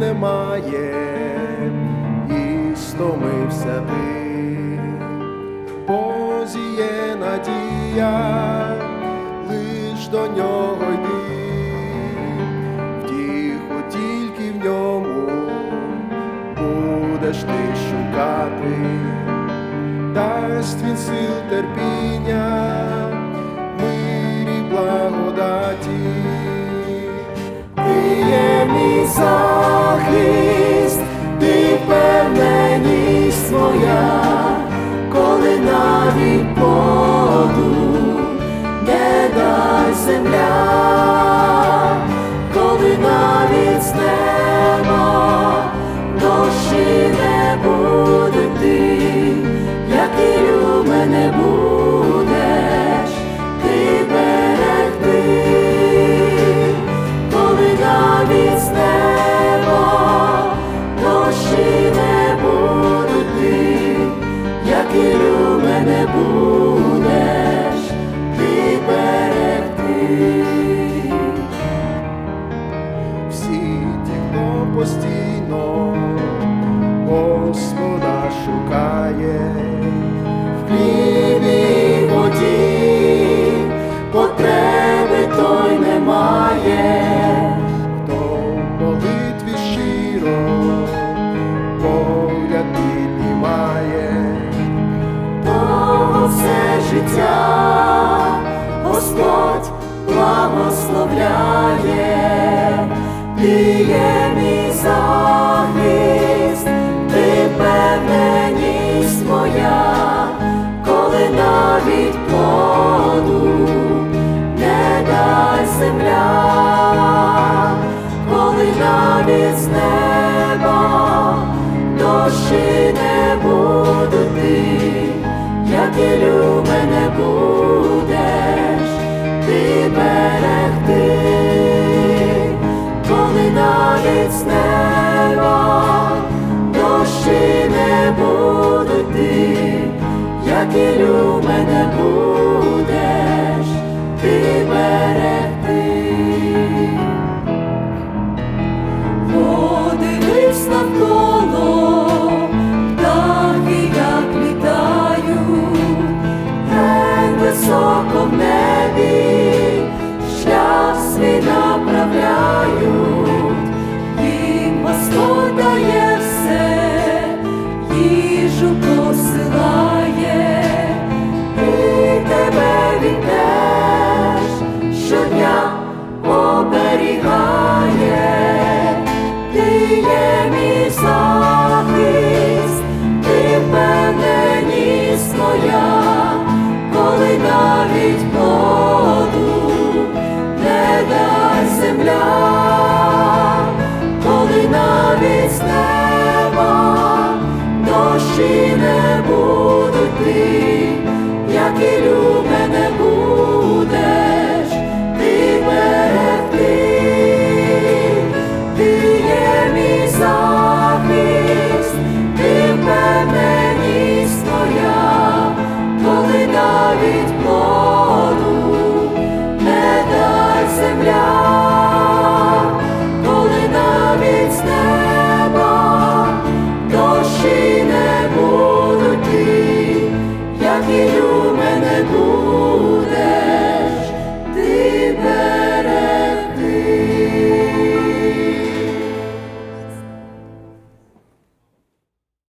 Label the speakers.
Speaker 1: немає, і стомився ти, позіє надія, лиш до нього йди, втіху тільки в ньому будеш ти шукати, дасть він сил терпіння, мирі благодаті. Yeah. життя, Господь благословляє, Ти є мій захист, ти певненість моя, коли навіть плоду не дай земля, коли навіть з неба дощі не буде. так і мене будеш, ти берегти. Подивись навколо, і як літають, так високо в небі.